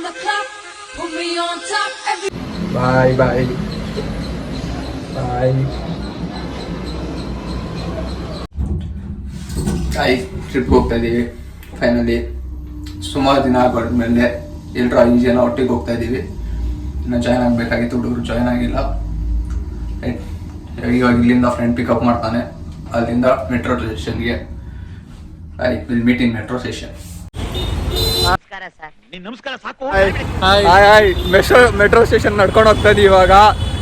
on the clock, put me on top. Every ಬಾಯ್ ಬಾಯ್ ಬಾಯ್ ಆಯ್ ಟ್ರಿಪ್ಗೆ ಹೋಗ್ತಾ ಇದ್ದೀವಿ ಫೈನಲಿ ಸುಮಾರು ದಿನ ಆಗೋದ್ಮೇಲೆ ಎಲ್ಲರೂ ಐದು ಜನ ಒಟ್ಟಿಗೆ ಹೋಗ್ತಾ ಇದ್ದೀವಿ ಇನ್ನು ಜಾಯ್ನ್ ಆಗಬೇಕಾಗಿತ್ತು ಹುಡುಗರು ಜಾಯ್ನ್ ಆಗಿಲ್ಲ Right. ಇವಾಗ ಇಲ್ಲಿಂದ ಫ್ರೆಂಡ್ ಪಿಕಪ್ ಮಾಡ್ತಾನೆ ಅಲ್ಲಿಂದ ಮೆಟ್ರೋ ಸ್ಟೇಷನ್ಗೆ I will meet in metro station hi hi metro metro station ನಡ್ಕೊಂಡು ಹೋಗ್ತಾ ಇದೀವಿ ಇವಾಗ.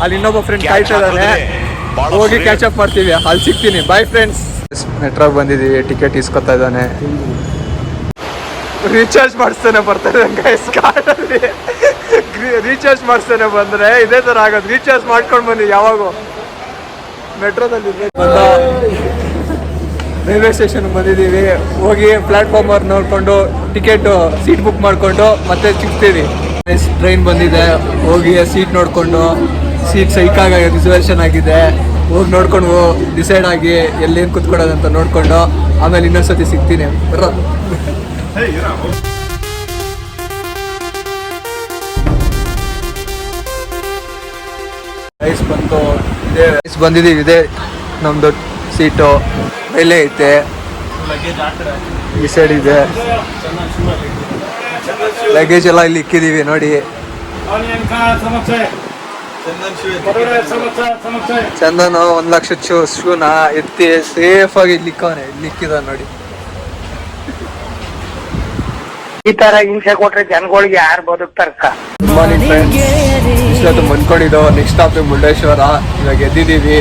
ಅಲ್ಲಿ ಇನ್ನೊಬ್ಬ ಫ್ರೆಂಡ್ ಕಾಯ್ತಾ ಇದ್ದಾನೆ ಹೋಗಿ ಕ್ಯಾಚ್ ಅಪ್ ಮಾಡ್ತೀವಿ. ಅಲ್ಲಿ ಸಿಗ್ತೀನಿ. ಬಾಯ್ ಫ್ರೆಂಡ್ಸ್ ಮೆಟ್ರೋಗೆ ಬಂದಿದ್ದೀವಿ ಟಿಕೆಟ್ ಇಸ್ಕೊತಾ ಇದ್ದಾನೆ ರೀಚಾರ್ಜ್ ಮಾಡಿಸ್ತಾನೆ ಬರ್ತಾರೆ ಗೈಸ್ ಕಾರಲ್ಲಿ ರೀಚಾರ್ಜ್ ಮಾಡಿಸ್ತಾನೆ ಬಂದ್ರೆ ಇದೇ ತರ ಆಗೋದು. ರೀಚಾರ್ಜ್ ಮಾಡ್ಕೊಂಡು ಬನ್ನಿ ಯಾವಾಗೂ. ಮೆಟ್ರೋದಲ್ಲಿ ರೈಲ್ವೆ ಸ್ಟೇಷನ್ಗೆ ಬಂದಿದ್ದೀವಿ. ಹೋಗಿ ಪ್ಲಾಟ್ಫಾರ್ಮ್ ಅವ್ರು ನೋಡ್ಕೊಂಡು ಟಿಕೆಟ್ ಸೀಟ್ ಬುಕ್ ಮಾಡಿಕೊಂಡು ಮತ್ತೆ ಸಿಗ್ತೀವಿ. ಟ್ರೈನ್ ಬಂದಿದೆ. ಹೋಗಿ ಸೀಟ್ ನೋಡಿಕೊಂಡು ಸೀಟ್ ಸೈಕಾಗ ರಿಸರ್ವೇಷನ್ ಆಗಿದೆ. ಹೋಗಿ ನೋಡ್ಕೊಂಡು ಡಿಸೈಡ್ ಆಗಿ ಎಲ್ಲೇನು ಕುತ್ಕೊಳ್ಳೋದಂತ ನೋಡಿಕೊಂಡು, ಆಮೇಲೆ ಇನ್ನೊಂದ್ಸತಿ ಸಿಗ್ತೀನಿ. ಬರ್ರ. ರೈಸ್ ಬಂತು ಇದೆ. ರೈಸ್ ಬಂದಿದ್ದೀವಿ, ಇದೆ. ನಮ್ದು ಸೀಟು ಮೇಲೆ ಐತೆ. ಈ ಸೈಡ್ ಇದೆ. ಲಗೇಜ್ ಎಲ್ಲ ಇಲ್ಲಿ ಇಕ್ಕಿದೀವಿ ನೋಡಿ. ಚಂದನ್ ಒಂದ್ ಲಕ್ಷ ಶೂ ಶೂನ ಎತ್ತಿ ಸೇಫ್ ಆಗಿ ಇಲ್ಲಿ ಇಕ್ಕವನೆ ಇಲ್ಲಿ ಇಕ್ಕಿದ ನೋಡಿ. ಈ ತರ ಹಿಂಸೆ ಕೊಟ್ರೆ ಜನಗಳಿಗೆ ಯಾರು ಬದುಕ್ತಾರಕ್ಕ ಫ್ರೆಂಡ್ಸ್ ಇಷ್ಟೊತ್ತು ಮನ್ಕೊಂಡಿದ್ದು ನೆಕ್ಸ್ಟ್ ಸ್ಟಾಪ್ ಮುರುಡೇಶ್ವರ. ಇವಾಗ ಎದ್ದಿದ್ದೀವಿ.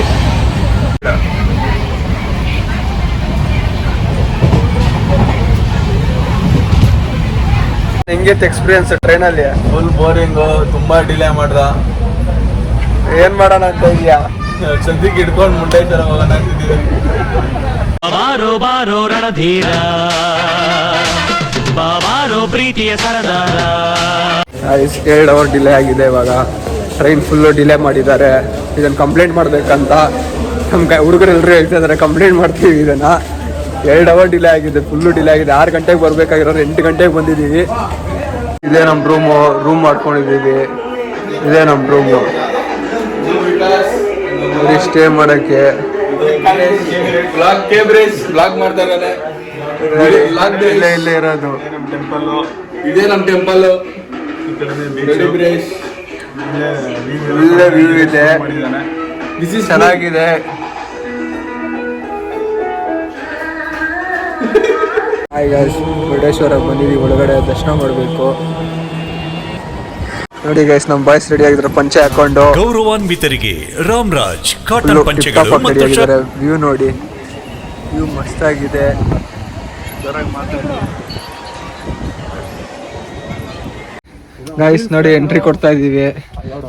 ಹೆಂಗಿತ್ತು ಎಕ್ಸ್ಪೀರಿಯನ್ಸ್ ಟ್ರೈನಲ್ಲಿ ಫುಲ್ ಬೋರಿಂಗು ತುಂಬಾ ಡಿಲೇ ಮಾಡ್ದ. ಏನ್ ಮಾಡೋಣ ಅಂತ ಇದೆಯಾ ಸದ್ಯಕ್ಕೆ ಹಿಡ್ಕೊಂಡು ಹೋಗೋಣ ಅಂತಿದ್ದೀವಿ ಬಾರೋ ಬಾರೋ ರಣಧೀರ. ಬಾರೋ ಪ್ರೀತಿಯ ಸರದಾರ. ಎರಡು ಅವರ್ ಡಿಲೇ ಆಗಿದೆ ಇವಾಗ. ಟ್ರೈನ್ ಫುಲ್ಲು ಡಿಲೇ ಮಾಡಿದ್ದಾರೆ. ಇದನ್ನು ಕಂಪ್ಲೇಂಟ್ ಮಾಡಬೇಕಂತ. ನಮ್ಮ ಕೈ ಹುಡುಗರೆಲ್ಲರೂ ಹೇಳ್ತಾ ಇದ್ದಾರೆ ಕಂಪ್ಲೇಂಟ್ ಮಾಡ್ತೀವಿ ಇದನ್ನು. ಎರಡು ಅವರ್ ಡಿಲೇ ಆಗಿದೆ ಫುಲ್ಲು ಡಿಲೇ ಆಗಿದೆ. ಆರು ಗಂಟೆಗೆ ಬರಬೇಕಾಗಿರೋರು ಎಂಟು ಗಂಟೆಗೆ ಬಂದಿದ್ದೀವಿ. ಇದೇ ನಮ್ಮ ರೂಮು ರೂಮ್ ಮಾಡ್ಕೊಂಡಿದ್ದೀವಿ. ಇದೇ ನಮ್ಮ ರೂಮು ಸ್ಟೇ ಮಾಡೋಕ್ಕೆ. ಇಲ್ಲೇ ಇಲ್ಲೇ ಇರೋದು. ಇದೇ ನಮ್ಮ ಟೆಂಪಲ್ ಒಳ್ಳೆ ವ್ಯೂ ಇದೆ. ಚೆನ್ನಾಗಿದೆ. ಹಾಯ್ ಗೈಸ್ ಮುರುಡೇಶ್ವರ ಬಂದಿದ್ದೀವಿ ಒಳಗಡೆ ದರ್ಶನ ಮಾಡಬೇಕು. ನೋಡಿ ಗೈಸ್ ನಮ್ಮ ಬಾಯ್ಸ್ ರೆಡಿ ಆಗಿದ್ರೆ ಪಂಚೆ ಹಾಕೊಂಡು. ಗೌರವಾನ್ವಿತರಿಗೆ ರಾಮರಾಜ್ ಕಾಟನ್ ಪಂಚೆಗಳು ರೆಡಿ ಮತ್ತು ಆಗಿದ್ದಾರೆ. ವ್ಯೂ ನೋಡಿ. ವ್ಯೂ ಮಸ್ತಾಗಿದೆ. ಗೈಸ್ ನೋಡಿ ಎಂಟ್ರಿ ಕೊಡ್ತಾ ಇದ್ದೀವಿ.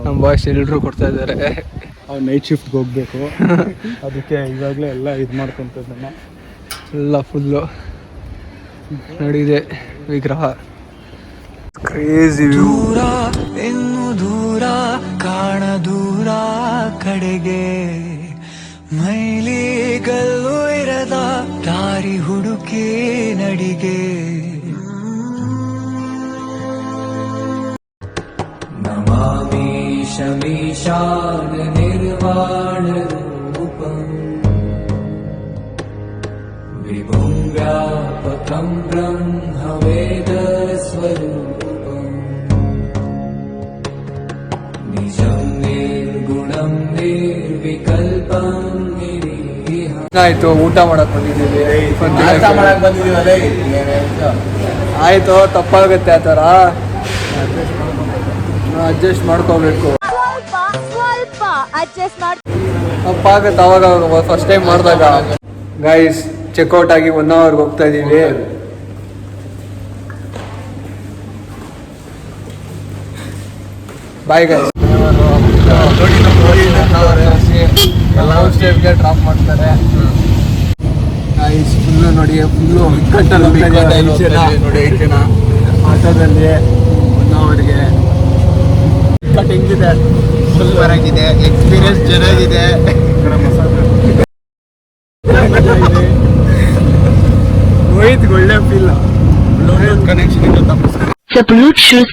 ನಮ್ಮ ಬಾಯ್ಸ್ ಎಲ್ಲರೂ ಕೊಡ್ತಾ ಇದ್ದಾರೆ. ನೈಟ್ ಶಿಫ್ಟ್ಗೆ ಹೋಗ್ಬೇಕು. ಅದಕ್ಕೆ ಇವಾಗಲೇ ಎಲ್ಲ ಇದು ಮಾಡ್ಕೊಂತಿದ್ದಾನೆ ಎಲ್ಲ ಫುಲ್ಲು ನಡೀದೆ ವಿಗ್ರಹ. ಕ್ರೇಜಿ ದೂರ ಎನ್ನು ದೂರ ಕಾಣ ದೂರ ಕಡೆಗೆ. ಮೈಲಿಗಲ್ಲು ಇರದ ದಾರಿ ಹುಡುಕಿ ನಡಿಗೆ. ನಮಾಮಿ ಶಮೀಶಾನ ಆಯ್ತು ಊಟ ಮಾಡಕ್ ಬಂದಿದ್ದೀವಿ. ಆಯ್ತು ತಪ್ಪಾಗುತ್ತೆ ಆ ಥರ. ಅಡ್ಜಸ್ಟ್ ಮಾಡ್ಕೋಬೇಕು. ಸ್ವಲ್ಪ ಸ್ವಲ್ಪ ಅಡ್ಜಸ್ಟ್ ಮಾಡಿ ತಪ್ಪಾಗುತ್ತೆ ಅವಾಗ ಫಸ್ಟ್ ಟೈಮ್ ಮಾಡಿದಾಗ. ಗೈಸ್ ಚೆಕ್ಔಟ್ ಆಗಿ ಒನ್ ಅವರ್ಗೆ ಹೋಗ್ತಾ ಇದ್ದೀವಿ. ಬಾಯ್ ಗೈಸ್ ಎಲ್ಲ ಸ್ಟೇಪ್ಗೆ ಡ್ರಾಪ್ ಮಾಡ್ತಾರೆ ಫುಲ್ಲು ನೋಡಿ ಫುಲ್ಲು ಇಕ್ಕಟ್ಟಲ್ಲಿ ನೋಡಿ ಆಟೋದಲ್ಲಿ ಅವರಿಗೆ ಇಕ್ಕಟ್ಟು ಹೆಂಗಿದೆ ಫುಲ್ ಬರಾಗಿದೆ ಎಕ್ಸ್ಪೀರಿಯನ್ಸ್ ಚೆನ್ನಾಗಿದೆ ಹೋಯ್ತು ಒಳ್ಳೆ ಫೀಲ್ ಬ್ಲೂಟೂತ್ ಕನೆಕ್ಷನ್ ಇಂದ ತಪ್ಪಿಸ್ಕೊಂಡು The Bluetooth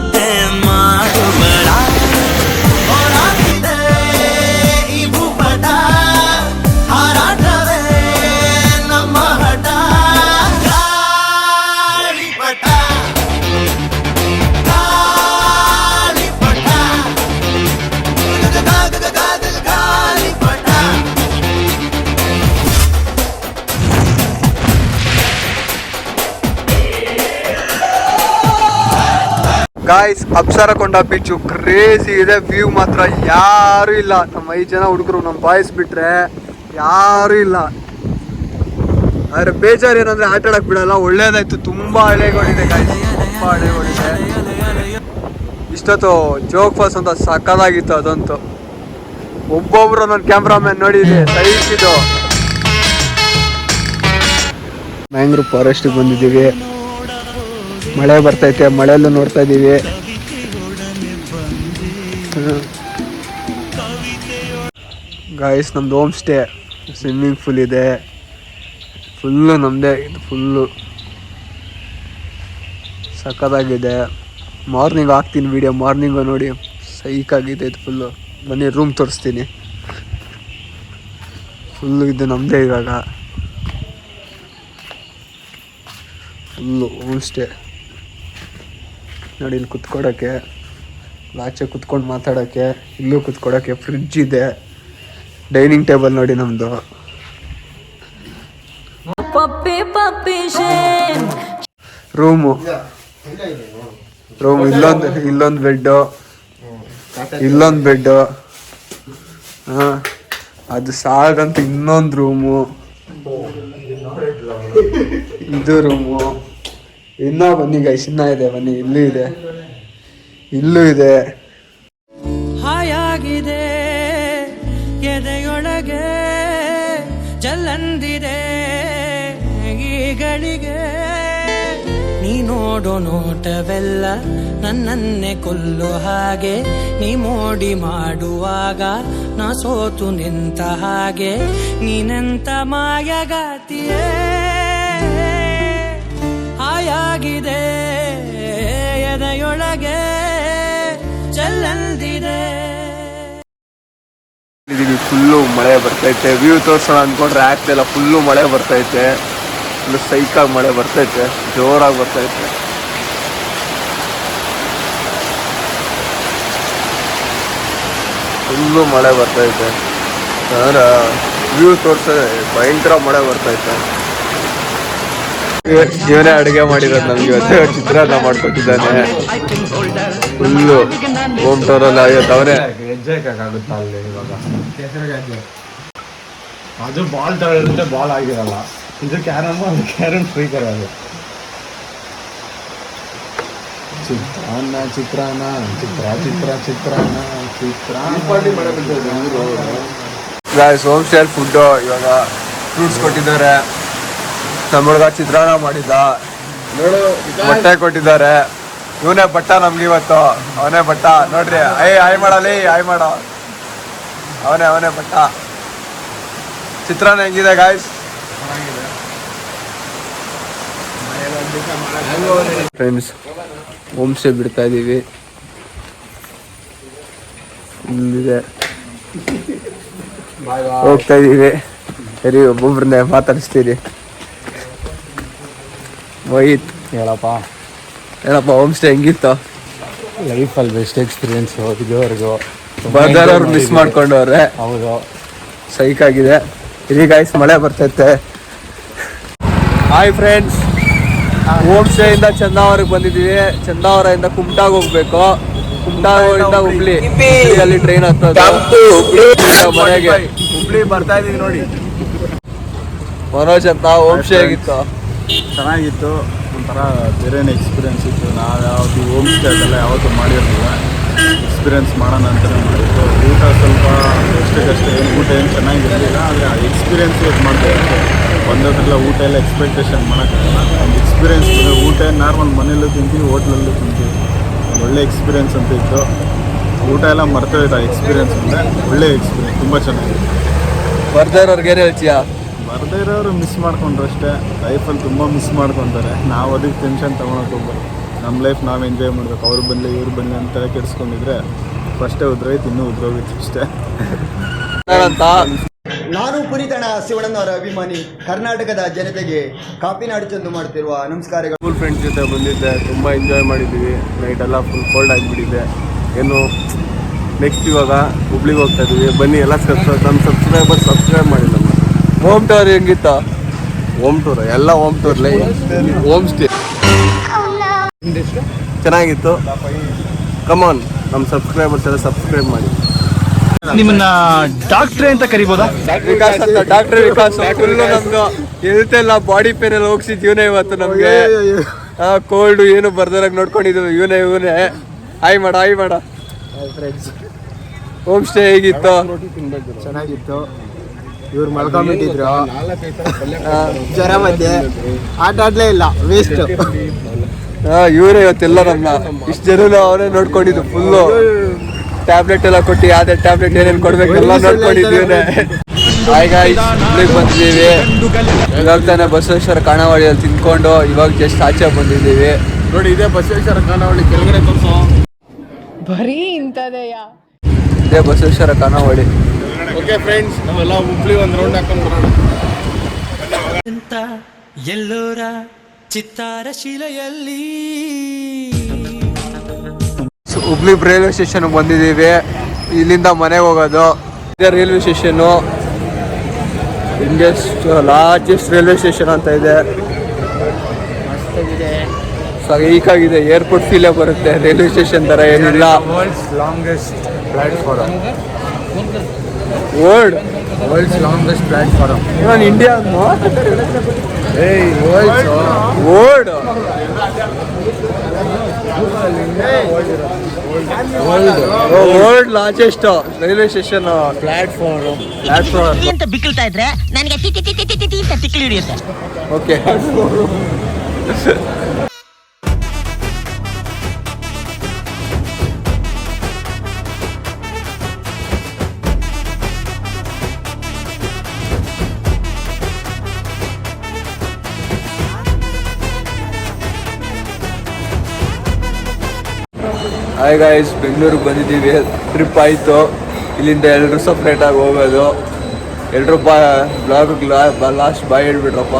guys Apsarakonda beach crazy ಇದೆ. ವ್ಯೂ ಮಾತ್ರ ಯಾರು ಇಲ್ಲ. ನಮ್ಮ ಐದು ಜನ ಹುಡುಗರು ನಮ್ಮ ಬಾಯ್ಸ್ ಬಿಟ್ರೆ ಯಾರು ಇಲ್ಲ. ಆದ್ರೆ ಬೇಜಾರು ಏನಂದ್ರೆ ಆಟ ಆಡಕ್ ಬಿಡಲ್ಲ. ಒಳ್ಳೇದಾಯ್ತು. ತುಂಬಾ ಹಳೆಗಳಿದೆ ಗಾಯ್ಸ್ ತುಂಬಾ ಹಳೆಗಳಿದೆ ಇಷ್ಟೊತ್ತು ಜೋಗ್ ಫಾಲ್ಸ್ ಅಂತ ಸಕ್ಕದಾಗಿತ್ತು ಅದಂತೂ. ಒಬ್ಬೊಬ್ರು ನನ್ನ ಕ್ಯಾಮ್ರಾಮನ್ ನೋಡಿದೆ ಸೈಸ್ ಇದು. ಮ್ಯಾಂಗ್ರೂ ಫಾರೆಸ್ಟಿಗೆ ಬಂದಿದ್ದೀವಿ. ಮಳೆ ಬರ್ತೈತೆ, ಮಳೆಯಲ್ಲೂ ನೋಡ್ತಾ ಇದ್ದೀವಿ ಗಾಯಸ್ ನಮ್ದು ಹೋಮ್ ಸ್ಟೇ ಸ್ವಿಮ್ಮಿಂಗ್ ಫೂಲ್ ಇದೆ. ಫುಲ್ಲು ನಮ್ಮದೇ ಇದು ಫುಲ್ಲು ಸಖತ್ತಾಗಿದೆ. ಮಾರ್ನಿಂಗ್ ಹಾಕ್ತೀನಿ ವಿಡಿಯೋ ಮಾರ್ನಿಂಗು ನೋಡಿ. ಸೈಕಾಗಿದೆ ಇದು ಫುಲ್ಲು ಬನ್ನಿ ರೂಮ್ ತೋರಿಸ್ತೀನಿ. ಫುಲ್ಲು ಇದು ನಮ್ಮದೇ ಇವಾಗ. ಫುಲ್ಲು ಹೋಮ್ ಸ್ಟೇ ನೋಡಿ ಇಲ್ಲಿ ಕುತ್ಕೊಡೋಕ್ಕೆ ಆಚೆ ಕುತ್ಕೊಂಡು ಮಾತಾಡೋಕ್ಕೆ ಇಲ್ಲೂ ಕುತ್ಕೊಡೋಕ್ಕೆ ಫ್ರಿಡ್ಜ್ ಇದೆ. ಡೈನಿಂಗ್ ಟೇಬಲ್ ನೋಡಿ ನಮ್ಮದು. ರೂಮು ರೂಮ್ ಇಲ್ಲೊಂದು ಇಲ್ಲೊಂದು ಬೆಡ್ಡು ಇಲ್ಲೊಂದು ಬೆಡ್ಡು ಹಾಂ. ಅದು ಸಾಲದಂತ ಇನ್ನೊಂದು ರೂಮು ಇದು ರೂಮು ಇನ್ನೂ ಬನ್ನಿ ಗೈಸ್ ಇನ್ನ ಇದೆ, ಬನ್ನಿ, ಇಲ್ಲೂ ಇದೆ. ಇಲ್ಲೂ ಇದೆ. ಹಾಯಾಗಿದೆ ಎದೆಯೊಳಗೆ ಜಲ್ಲಂದಿದೆ ಈಗಳಿಗೆ. ನೀ ನೋಡೋ ನೋಟವೆಲ್ಲ ನನ್ನನ್ನೇ ಕೊಲ್ಲು ಹಾಗೆ, ನೀ ಮೋಡಿ ಮಾಡುವಾಗ ನಾ ಸೋತು ನಿಂತ ಹಾಗೆ, ನೀನೆಂತ ಮಾಯಗಾತಿಯೇ? ಹಾಯಾಗಿದೆ ಎದೆಯೊಳಗೆ ಚೆಲ್ಲಂದಿದೆ ಫುಲ್ಲು ಮಳೆ ಬರ್ತೈತೆ ವ್ಯೂ ತೋರ್ಸೋಣ ಅನ್ಕೊಂಡ್ರೆ ಆಗ್ತಿಲ್ಲ ಫುಲ್ಲು ಮಳೆ ಬರ್ತೈತೆ ಫುಲ್ಲು ಸೈಕಾಗಿ ಮಳೆ ಬರ್ತೈತೆ ಜೋರಾಗಿ ಬರ್ತೈತೆ ಫುಲ್ಲು ಮಳೆ ಬರ್ತೈತೆ ಅಂದ್ರೆ ವ್ಯೂ ತೋರ್ಸೋದೆ ಭಯಂಕರ ಮಳೆ ಬರ್ತೈತೆ ಇವನೇ ಅಡುಗೆ ಮಾಡಿರೋದು ನಮ್ಗೆ ಇವತ್ತು. ಚಿತ್ರಾನ್ನ ಮಾಡ್ಕೊಟ್ಟಿದ್ದಾನೆ. ಫುಲ್ಲು ಹೋಮ್ ಟೂರಲ್ಲಿ ಆಗಿತ್ತು ಅವನೇ. ಅದು ಬಾಲ್ ತಗೊಳ್ಳುತ್ತೆ ಬಾಲ್ ಆಗಿರಲ್ಲ. ಇದು ಕ್ಯಾರಮ್ ಅದು ಕ್ಯಾರಮ್ ಫ್ರೀ ಅದು. ಚಿತ್ರಾನ್ನ ಚಿತ್ರಾನ್ನ ಚಿತ್ರ ಚಿತ್ರ ಚಿತ್ರಾನ್ನ ಚಿತ್ರಾನ್ನ. ಗಾಯ್ಸ್ ಹೋಮ್ ಸ್ಟೈಲ್ ಫುಡ್ಡು ಇವಾಗ ಫ್ರೂಟ್ಸ್ ಕೊಟ್ಟಿದ್ದಾರೆ. ನಮ್ಮ ಹುಡುಗ ಚಿತ್ರಾನ್ನ ಮಾಡಿದ್ದ. ಬಟ್ಟೆ ಕೊಟ್ಟಿದ್ದಾರೆ. ಇವನೇ ಬಟ್ಟ ನಮ್ಗೆ ಇವತ್ತು. ಅವನೇ ಬಟ್ಟ ನೋಡ್ರಿ ಐ ಆಯ್ ಮಾಡಲಿ ಆಯ್ ಮಾಡೋ. ಅವನೇ ಅವನೇ ಬಟ್ಟ ಚಿತ್ರಾನ್ನ ಹೆಂಗಿದೆ ಗಾಯ್ಸ್ ಫ್ರೆಂಡ್ಸ್ ಸ್ಟೇ ಬಿಡ್ತಾ ಇದ್ದೀವಿ ಇಲ್ಲಿದೆ. ಹೋಗ್ತಾ ಇದ್ದೀವಿ ಸರಿ ಒಬ್ಬೊಬ್ರನ್ನೇ ಮಾತಾಡಿಸ್ತೀರಿ. ಮೋಹಿತ್ ಹೇಳಪ್ಪ. ಹೇಳಪ್ಪ ಹೋಮ್ ಸ್ಟೇ ಹೆಂಗಿತ್ತು? ಲೈಫಲ್ಲಿ ಬೆಸ್ಟ್ ಎಕ್ಸ್ಪೀರಿಯೆನ್ಸ್ ಇದುವರೆಗೂ. ಬರ್ದಾರವ್ರು ಮಿಸ್ ಮಾಡ್ಕೊಂಡವ್ರೆ. ಹೌದು. ಸೈಕ್ ಆಗಿದೆ. ಇಲ್ಲಿ ಗಾಯ್ಸ್ ಮಳೆ ಬರ್ತೈತೆ. ಹಾಯ್ ಫ್ರೆಂಡ್ಸ್ ಹೋಮ್ ಸ್ಟೇಯಿಂದ ಚಂದಾವರಕ್ಕೆ ಬಂದಿದ್ದೀವಿ. ಚಂದಾವರದಿಂದ ಕುಮಟಾಗ್ ಹೋಗ್ಬೇಕು. ಕುಮಟಾದಿಂದ ಹುಬ್ಳಿ. ಅಲ್ಲಿ ಟ್ರೈನ್ ಹತ್ತೋದು. ಮನೆಗೆ. ಹುಬ್ಳಿ ಬರ್ತಾ ಇದೀವಿ ನೋಡಿ. ಮನೋಜ್ ಅಂತ ಹೋಮ್ ಸ್ಟೇ ಆಗಿತ್ತು ಚೆನ್ನಾಗಿತ್ತು. ಒಂಥರ ಬೇರೆನೇ ಎಕ್ಸ್ಪೀರಿಯೆನ್ಸ್ ಇತ್ತು. ನಾವು ಯಾವತ್ತು ಹೋಮ್ ಸ್ಟೇ ಅದೆಲ್ಲ ಯಾವತ್ತೂ ಮಾಡಿರಲಿಲ್ಲ. ಎಕ್ಸ್ಪೀರಿಯೆನ್ಸ್ ಮಾಡೋಣ ಅಂತಲೇ ಮಾಡಿತ್ತು ಊಟ ಸ್ವಲ್ಪ ಅಷ್ಟಕ್ಕಷ್ಟೇ ಏನು ಊಟ ಏನು ಚೆನ್ನಾಗಿರಲಿಲ್ಲ. ಆದರೆ ಆ ಎಕ್ಸ್ಪೀರಿಯೆನ್ಸ್ ಯೂಸ್ ಮಾಡ್ತಾ ಇತ್ತು ಬಂದದ್ರೆಲ್ಲ ಊಟ ಎಲ್ಲ ಎಕ್ಸ್ಪೆಕ್ಟೇಷನ್ ಮಾಡೋಕ್ಕಾಗಲ್ಲ. ಒಂದು ಎಕ್ಸ್ಪೀರಿಯನ್ಸ್ ಊಟ ನಾರ್ಮಲ್ ಮನೆಯಲ್ಲೂ ತಿಂತೀವಿ, ಹೋಟ್ಲಲ್ಲೂ ತಿಂತೀವಿ. ಒಳ್ಳೆ ಎಕ್ಸ್ಪೀರಿಯೆನ್ಸ್ ಅಂತ ಇತ್ತು. ಊಟ ಎಲ್ಲ ಮರ್ತೋಯ್ತು ಆ ಎಕ್ಸ್ಪೀರಿಯೆನ್ಸ್ ಅಂದರೆ ಒಳ್ಳೆ ಎಕ್ಸ್ಪೀರಿಯೆನ್ಸ್ ತುಂಬ ಚೆನ್ನಾಗಿತ್ತು. ಏನು ಹೇಳ್ತೀಯಾ? ಬರ್ದೇ ಇರೋರು ಮಿಸ್ ಮಾಡ್ಕೊಂಡ್ರು ಅಷ್ಟೇ. ಲೈಫಲ್ಲಿ ತುಂಬ ಮಿಸ್ ಮಾಡ್ಕೊತಾರೆ. ನಾವು ಅದಕ್ಕೆ ಟೆನ್ಷನ್ ತೊಗೊಳಕ್ಕೆ ಹೋಗ್ಬಾರ್ದು. ನಮ್ಮ ಲೈಫ್ ನಾವು ಎಂಜಾಯ್ ಮಾಡಬೇಕು. ಅವ್ರು ಬರಲಿ ಇವ್ರು ಬರಲಿ ಅಂತ ಕೆಡಿಸ್ಕೊಂಡಿದ್ರೆ ಫಸ್ಟೇ ಉದ್ರೋಯ್ತು ಇನ್ನೂ ಉದ್ರೋಗಿತ್ತು ಅಷ್ಟೇ. ಅಂತ ನಾನು ಪುನೀತಣ ಶಿವಣ್ಣನವರ ಅಭಿಮಾನಿ. ಕರ್ನಾಟಕದ ಜನತೆಗೆ ಕಾಪಿನಾಡು ಚಂದು ಮಾಡ್ತಿರುವ ನಮಸ್ಕಾರಗಳು. ಫುಲ್ ಫ್ರೆಂಡ್ಸ್ ಜೊತೆ ಬಂದಿದ್ದೆ. ತುಂಬ ಎಂಜಾಯ್ ಮಾಡಿದ್ದೀವಿ ನೈಟ್ ಎಲ್ಲ ಫುಲ್ ಕೋಲ್ಡ್ ಆಗಿಬಿಟ್ಟಿದೆ. ಏನು ನೆಕ್ಸ್ಟ್ ಇವಾಗ ಹುಬ್ಳಿಗೆ ಹೋಗ್ತಾ ಇದ್ದೀವಿ ಬನ್ನಿ ಎಲ್ಲ ಸಬ್ಸ್ಕ್ರೈಬ್ ನಮ್ಮ ಸಬ್ಸ್ಕ್ರೈಬರ್ ಸಬ್ಸ್ಕ್ರೈಬ್ ಮಾಡಿ ನಮ್ಮ ಹೋಮ್ ಟೂರ್ ಹೆಂಗಿತ್ತ? ಹೋಮ್ ಟೂರ್ ಎಲ್ಲ ಹೋಮ್ ಟೂರ್ ಹೋಮ್ ಸ್ಟೇ ಚೆನ್ನಾಗಿತ್ತು. ಕಮಾನ್ ನಮ್ಮ ಸಬ್ಸ್ಕ್ರೈಬರ್ಸ್ ಎಲ್ಲ ಸಬ್ಸ್ಕ್ರೈಬ್ ಮಾಡಿ. ನಿಮ್ಮನ್ನ ಡಾಕ್ಟ್ರೇ ಅಂತ ಕರಿಬೋದಾ? ವಿಕಾಸ್ ಅಂತ ಡಾಕ್ಟರ್ ವಿಕಾಸ್ ಫುಲ್ಲು ನಮ್ದು ಎಲ್ಲ ಬಾಡಿ ಪೇನ್ ಎಲ್ಲ ಹೋಗ್ಸಿದ್ ಇವನೇ ಇವತ್ತು ನಮ್ಗೆ. ಕೋಲ್ಡ್ ಏನು ಬರ್ದಾರಾಗ ನೋಡ್ಕೊಂಡಿದ್ವಿ. ಇವನೇ ಇವನೇ. ಹಾಯ್ ಮಾಡ ಹಾಯ್ ಮಾಡ. ಹೋಮ್ ಸ್ಟೇ ಹೇಗಿತ್ತು? ಚೆನ್ನಾಗಿತ್ತು. ಇವ್ರು ಮಲ್ಕೊಂಡ್ಬಿಟ್ಟಿದ್ರು ಜ್ವರ ಮಧ್ಯೆ ಆಟ ಆಡ್ಲೇ ಇಲ್ಲ ವೇಸ್ಟ್ ಆ, ಇವರೇ ಇವತ್ತೆಲ್ಲ ನಮ್ಮ ಇಷ್ಟು ಜನ ಅವರೇ ನೋಡ್ಕೊಂಡಿದ್ದು ಫುಲ್ಲು ಟ್ಯಾಬ್ಲೆಟ್ ಎಲ್ಲ ಕೊಟ್ಟು ಯಾವ್ದೇ ಟ್ಯಾಬ್ಲೆಟ್ ಏನೇನು ಕೊಡ್ಬೇಕು ಎಲ್ಲ ನೋಡ್ಕೊಂಡಿದ್ದೀವಿ ಈಗ ಇಲ್ಲಿಗೆ ಬಂದಿದ್ದೀವಿ. ಇವಾಗ ತಾನೇ ಬಸವೇಶ್ವರ ಖಾನಾವಳಿಯಲ್ಲಿ ತಿನ್ಕೊಂಡು ಇವಾಗ ಜಸ್ಟ್ ಆಚೆ ಬಂದಿದ್ದೀವಿ. ನೋಡಿ ಇದೇ ಬಸವೇಶ್ವರ ಖಾನಾವಳಿ ಕೆಳಗಡೆ ತೋರಿಸೋ. ಬರೀ ಇಂಥದೆಯ? ಇದೇ ಬಸವೇಶ್ವರ ಖಾನಾವಳಿ ಓಕೆ ಫ್ರೆಂಡ್ಸ್ ನಾವೆಲ್ಲ ಹುಬ್ಳಿ ಒಂದು ರೌಂಡ್ ಹಾಕೊಂಡು ಬರೋಣ. ಅಂತ ಎಲ್ಲೋರ ಚಿತ್ತಾರ ಶಿಲೆಯಲ್ಲಿ? ಹುಬ್ಳಿ ರೈಲ್ವೆ ಸ್ಟೇಷನ್ ಬಂದಿದ್ದೀವಿ. ಇಲ್ಲಿಂದ ಮನೆಗೆ ಹೋಗೋದು. ಇದೇ railway station India's largest railway station ಅಂತ ಇದೆ. ಈಗಾಗಿದೆ ಏರ್ಪೋರ್ಟ್ ಫೀಲೇ ಬರುತ್ತೆ. ರೈಲ್ವೆ ಸ್ಟೇಷನ್ ಥರ ಏನಿಲ್ಲ. Longest platform world world's longest platform ನಾನು ಇಂಡಿಯಾ ಏಯ್ world's world world largest railway station platform platform ಅಂತ ಬಿಕ್ಕಳ್ತಾ ಇದ್ರೆ ನನಗೆ ಟಿ ಟಿ ಟಿ ಟಿ ಟಿ ಟಿ ಅಂತ ಹಿಡಿಯುತ್ತೆ. ಓಕೆ ಹಾಯ್ ಗಾಯ್ಸ್ ಬೆಂಗಳೂರಿಗೆ ಬಂದಿದ್ದೀವಿ. ಟ್ರಿಪ್ ಆಯಿತು. ಇಲ್ಲಿಂದ ಎಲ್ಲರೂ ಸಪ್ರೇಟಾಗಿ ಹೋಗೋದು. ಎಲ್ಲರೂ ಬಾ ಬ್ಲಾಗ್ ಲಾಸ್ಟ್ ಬಾಯ್ ಹೇಳ್ಬಿಟ್ರಪ್ಪ